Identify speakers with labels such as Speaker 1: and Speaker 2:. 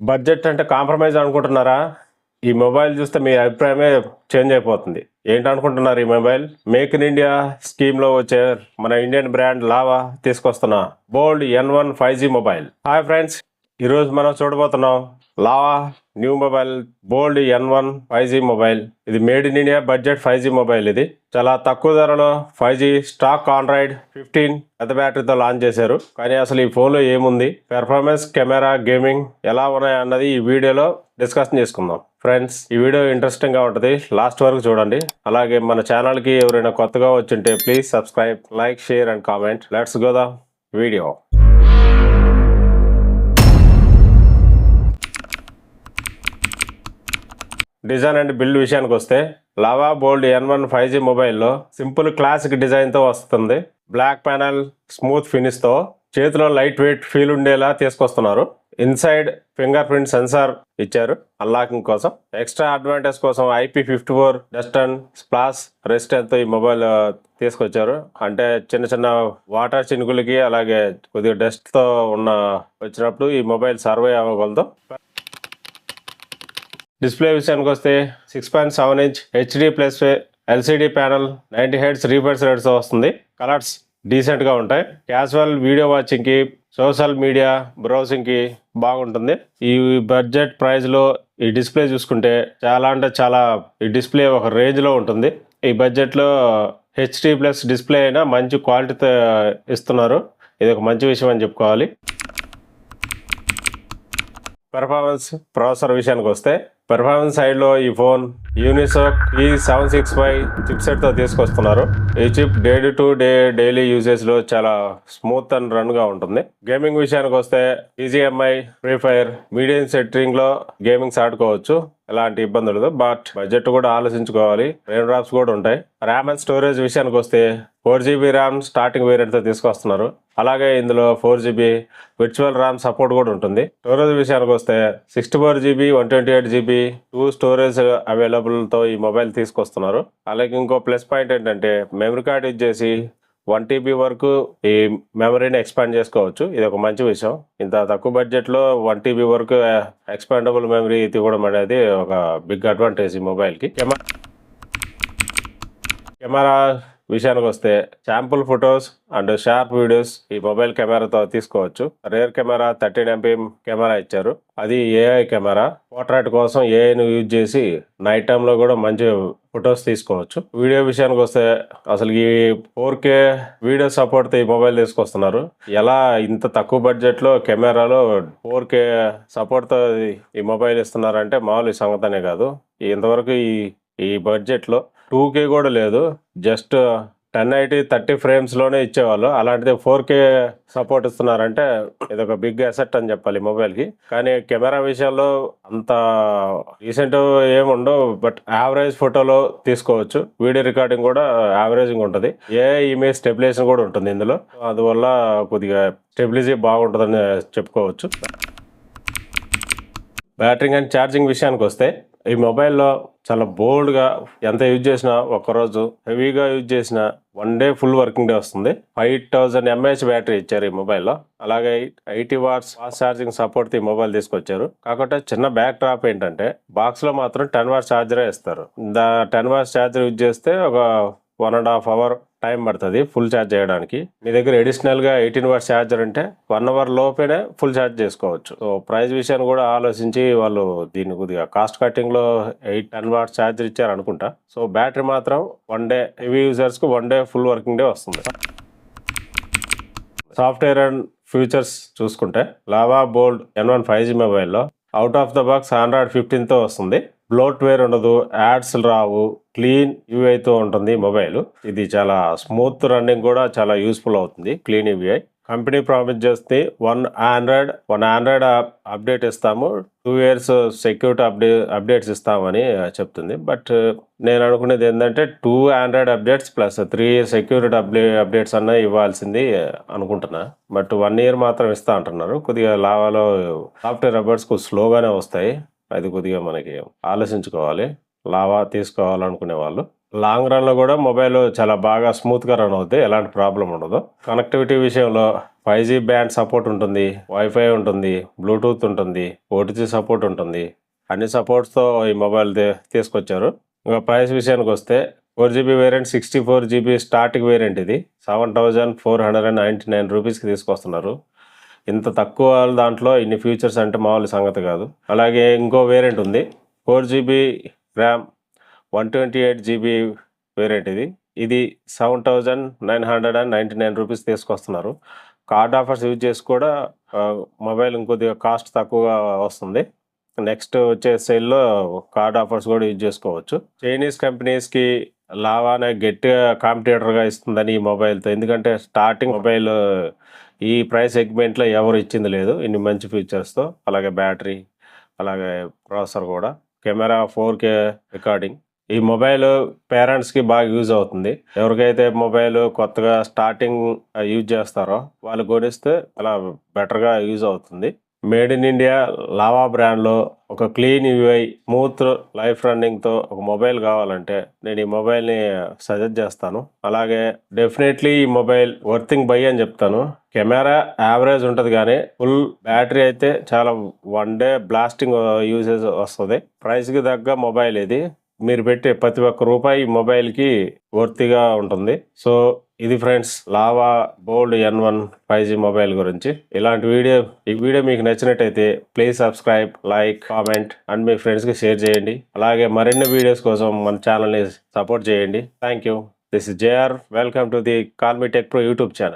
Speaker 1: Budget అంటే compromise అనుకుంటున్నారా? ఈ మొబైల్ చూస్తే మీ అభిప్రాయమే చేంజ్ అయిపోతుంది. ఏంటనుకుంటున్నారు ఈ మొబైల్? మేక్ ఇన్ ఇండియా స్కీమ్లో వచ్చే మన ఇండియన్ బ్రాండ్ లావా తీసుకొస్తున్న bold N one five G mobile. Hi friends ఈరోజు మనం చూడబోతున్నాం Lava new mobile bold N one five G mobile ఇది made in India budget five G mobile ఇది. చాలా తక్కువ ధరలో five G stock Android fifteen పెద్ద బ్యాటరీతో లాంచ్ చేశారు. కానీ అసలు ఈ ఫోన్లో ఏముంది? పెర్ఫార్మెన్స్ కెమెరా గేమింగ్ ఎలా ఉన్నాయి అన్నది ఈ వీడియోలో డిస్కషన్ చేసుకుందాం. ఫ్రెండ్స్ ఈ వీడియో ఇంట్రెస్టింగ్గా ఉంటుంది. లాస్ట్ వరకు చూడండి. అలాగే మన ఛానల్కి ఎవరైనా కొత్తగా వచ్చింటే please subscribe like share and comment let's go to video design and build విషయానికి వస్తే Lava bold N one five G మొబైల్లో సింపుల్ క్లాసిక్ డిజైన్తో వస్తుంది. బ్లాక్ ప్యానల్ స్మూత్ ఫినిష్తో చేతిలో లైట్ వెయిట్ ఫీల్ ఉండేలా తీసుకొస్తున్నారు. ఇన్సైడ్ ఫింగర్ ప్రింట్ సెన్సార్ ఇచ్చారు unlocking కోసం. ఎక్స్ట్రా అడ్వాంటేజ్ కోసం IP fifty four dust and splash రెసిస్టెంట్తో ఈ మొబైల్ తీసుకొచ్చారు. అంటే చిన్న చిన్న వాటర్ చినుకులకి అలాగే కొద్దిగా డస్ట్తో ఉన్న వచ్చినప్పుడు ఈ మొబైల్ సర్వే అవ్వగలదు. డిస్ప్లే విషయానికి వస్తే six point seven inch HD plus LCD panel ninety hertz refresh rates వస్తుంది. కలర్స్ డీసెంట్గా ఉంటాయి. క్యాజువల్ వీడియో వాచింగ్కి సోషల్ మీడియా బ్రౌజింగ్కి బాగుంటుంది. ఈ బడ్జెట్ ప్రైస్లో ఈ డిస్ప్లే చూసుకుంటే చాలా అంటే చాలా ఈ డిస్ప్లే ఒక రేంజ్లో ఉంటుంది. ఈ బడ్జెట్లో హెచ్డి ప్లస్ డిస్ప్లే అయినా మంచి క్వాలిటీతో ఇస్తున్నారు. ఇది ఒక మంచి విషయం అని చెప్పుకోవాలి. పెర్ఫార్మెన్స్ ప్రాసెసర్ విషయానికి వస్తే పెర్ఫార్మెన్స్ సైడ్లో ఈ ఫోన్ యూనిసోక్ ఈ సెవెన్ సిక్స్ ఫైవ్ చిప్సెట్తో తీసుకొస్తున్నారు. ఈ chip day to day daily యూజెస్లో చాలా స్మూత్ అండ్ రన్గా ఉంటుంది. గేమింగ్ విషయానికి వస్తే ఈజీఎంఐ ఫ్రీ ఫైర్ మీడియం సెట్టింగ్లో గేమింగ్స్ ఆడుకోవచ్చు. ఎలాంటి ఇబ్బందులు లేదు బట్ బడ్జెట్ కూడా ఆలోచించుకోవాలి. రెయిన్ డ్రాప్స్ కూడా ఉంటాయి. ర్యామ్ అండ్ స్టోరేజ్ విషయానికి వస్తే ఫోర్ జీబీ ర్యామ్ స్టార్టింగ్ వేరియంట్తో తీసుకొస్తున్నారు. అలాగే ఇందులో four GB virtual RAM support కూడా ఉంటుంది. స్టోరేజ్ విషయానికి వస్తే sixty four GB one twenty eight GB two storage అవైలబుల్తో ఈ మొబైల్ తీసుకొస్తున్నారు. అలాగే ఇంకో ప్లస్ పాయింట్ ఏంటంటే మెమరీ కార్డ్ యూజ్ చేసి వన్ టీబీ వరకు ఈ మెమరీని ఎక్స్పాండ్ చేసుకోవచ్చు. ఇది ఒక మంచి విషయం. ఇంత తక్కువ బడ్జెట్లో వన్ టీబీ వరకు ఎక్స్పాండబుల్ మెమరీ తీవడం అనేది ఒక బిగ్ అడ్వాంటేజ్ ఈ మొబైల్కి కెమెరా కెమెరా విషయానికి వస్తే sample photos and sharp videos ఈ మొబైల్ కెమెరాతో తీసుకోవచ్చు. Rear camera thirteen MPM camera ఇచ్చారు. అది ఏఐ కెమెరా. పోర్ట్రేట్ కోసం ఏఐను యూజ్ చేసి నైట్ టైంలో కూడా మంచి ఫొటోస్ తీసుకోవచ్చు. వీడియో విషయానికి వస్తే అసలు ఈ ఫోర్ కే వీడియో సపోర్ట్ ఈ మొబైల్ తీసుకొస్తున్నారు. ఎలా ఇంత తక్కువ బడ్జెట్లో కెమెరాలో ఫోర్ కే సపోర్ట్తో ఈ మొబైల్ ఇస్తున్నారంటే మామూలు సంగతనే కాదు. ఇంతవరకు ఈ ఈ బడ్జెట్లో టూ కే కూడా లేదు. జస్ట్ టెన్ ఎయిటీ థర్టీ ఫ్రేమ్స్లోనే ఇచ్చేవాళ్ళు. అలాంటిది ఫోర్ కే సపోర్ట్ ఇస్తున్నారంటే ఇది ఒక బిగ్ అసెట్ అని చెప్పాలి మొబైల్కి. కానీ కెమెరా విషయంలో అంత రీసెంట్ ఏముండవు బట్ యావరేజ్ ఫోటోలో తీసుకోవచ్చు. వీడియో రికార్డింగ్ కూడా యావరేజింగ్ ఉంటుంది. ఏ ఇమేజ్ స్టెబిలైజేషన్ కూడా ఉంటుంది ఇందులో. అందువల్ల కొద్దిగా స్టెబిలిజీ బాగుంటుందని చెప్పుకోవచ్చు. బ్యాటరింగ్ అండ్ ఛార్జింగ్ విషయానికి వస్తే ఈ మొబైల్లో చాలా బోల్డ్గా ఎంత యూజ్ చేసినా ఒక్కరోజు హెవీగా యూజ్ చేసినా one day full working day వస్తుంది. ఫైవ్ థౌజండ్ ఎంఏహెచ్ బ్యాటరీ ఇచ్చారు ఈ మొబైల్లో. అలాగే eighty watts fast charging support ఈ మొబైల్ తీసుకొచ్చారు. కాకపోతే చిన్న బ్యాక్ డ్రాప్ ఏంటంటే బాక్స్లో మాత్రం టెన్ వాట్స్ ఛార్జరే ఇస్తారు. The ten watts charger use చేస్తే ఒక one and half hour time పడుతుంది ఫుల్ ఛార్జ్ చేయడానికి. మీ దగ్గర ఎడిషనల్గా ఎయిటీన్ వాట్స్ ఛార్జర్ అంటే వన్ అవర్ లోపేనే ఫుల్ ఛార్జ్ చేసుకోవచ్చు. సో ప్రైస్ విషయాన్ని కూడా ఆలోచించి వాళ్ళు దీన్ని కొద్దిగా కాస్ట్ కట్టింగ్లో ఎయిట్ టెన్ వాట్స్ ఛార్జర్ ఇచ్చారు అనుకుంటా. సో బ్యాటరీ మాత్రం one day heavy యూజర్స్కి one day full working day వస్తుంది. సాఫ్ట్వేర్ అండ్ ఫ్యూచర్స్ చూసుకుంటే Lava bold N one five G మొబైల్లో out of the box Android ఫిఫ్టీన్తో వస్తుంది. బ్లోట్వేర్ ఉండదు యాడ్స్ రావు clean యూఐతో ఉంటుంది mobile. ఇది చాలా స్మూత్ రన్నింగ్ కూడా చాలా యూస్ఫుల్ అవుతుంది క్లీన్ యూఐ కంపెనీ ప్రామిస్ చేస్తే one Android one Android update ఇస్తాము two years security update updates ఇస్తామని చెప్తుంది. బట్ నేను అనుకునేది ఏంటంటే two Android updates plus three security update updates అన్న ఇవ్వాల్సింది అనుకుంటున్నా. బట్ వన్ ఇయర్ మాత్రం ఇస్తా అంటున్నారు. కొద్దిగా లావాలో సాఫ్ట్వేర్ అప్డేట్స్ కొద్దిగా స్లోగానే వస్తాయి. అది కొద్దిగా మనకి ఆలోచించుకోవాలి లావా తీసుకోవాలనుకునే వాళ్ళు. లాంగ్ రన్లో కూడా మొబైల్ చాలా బాగా స్మూత్గా రన్ అవుతుంది ఎలాంటి ప్రాబ్లం ఉండదు. కనెక్టివిటీ విషయంలో ఫైవ్ జీ బ్యాండ్ సపోర్ట్ ఉంటుంది వైఫై ఉంటుంది బ్లూటూత్ ఉంటుంది ఓటీజీ సపోర్ట్ ఉంటుంది. అన్ని సపోర్ట్స్తో ఈ మొబైల్ తీసుకొచ్చారు. ఇంకా ప్రైస్ విషయానికి వస్తే four GB variant sixty four GB starting variant ఇది. Seven thousand four hundred and ninety nine రూపీస్కి తీసుకొస్తున్నారు. ఇంత తక్కువ దాంట్లో ఇన్ని ఫీచర్స్ అంటే మామూలు సంగతి కాదు. అలాగే ఇంకో వేరియంట్ ఉంది. Four GB RAM one twenty eight GB variant ఇది. ఇది seven thousand nine hundred and ninety nine rupees తీసుకొస్తున్నారు. కార్డ్ ఆఫర్స్ యూజ్ చేసి కూడా మొబైల్ ఇంకొద్దిగా కాస్ట్ తక్కువగా వస్తుంది. నెక్స్ట్ వచ్చే సేల్లో కార్డ్ ఆఫర్స్ కూడా యూజ్ చేసుకోవచ్చు. చైనీస్ కంపెనీస్కి లావా అనే గట్టిగా కాంపిటేటర్గా ఇస్తుందని ఈ మొబైల్తో. ఎందుకంటే స్టార్టింగ్ మొబైల్ ఈ ప్రైస్ సెగ్మెంట్లో ఎవరు ఇచ్చింది లేదు. ఇన్ని మంచి ఫీచర్స్తో. అలాగే బ్యాటరీ అలాగే ప్రాసెసర్ కూడా. Camera four K recording. ఈ మొబైల్ పేరెంట్స్కి బాగా యూజ్ అవుతుంది. ఎవరికైతే మొబైల్ కొత్తగా స్టార్టింగ్ యూజ్ చేస్తారో వాళ్ళు కొనిస్తే అలా బెటర్గా యూజ్ అవుతుంది. మేడ్ ఇన్ ఇండియా లావా బ్రాండ్లో ఒక క్లీన్ యూఐ స్మూత్ లైఫ్ రన్నింగ్తో ఒక మొబైల్ కావాలంటే నేను ఈ మొబైల్ని సజెస్ట్ చేస్తాను. అలాగే డెఫినెట్లీ ఈ మొబైల్ వర్తింగ్ బై అని చెప్తాను. కెమెరా యావరేజ్ ఉంటుంది కానీ ఫుల్ బ్యాటరీ అయితే చాలా వన్ డే బ్లాస్టింగ్ యూసేజ్ వస్తుంది. ప్రైస్కి తగ్గ మొబైల్ ఇది. మీరు పెట్టే ప్రతి ఒక్క రూపాయి ఈ మొబైల్కి వర్తిగా ఉంటుంది. సో ఇది friends Lava bold N one five G mobile గురించి. ఇలాంటి వీడియో ఈ వీడియో మీకు నచ్చినట్టయితే please subscribe like comment and మీ ఫ్రెండ్స్కి షేర్ చేయండి. అలాగే మరిన్ని వీడియోస్ కోసం మన ఛానల్ని సపోర్ట్ చేయండి. Thank you. This is JR. Welcome to the call me tech pro YouTube channel.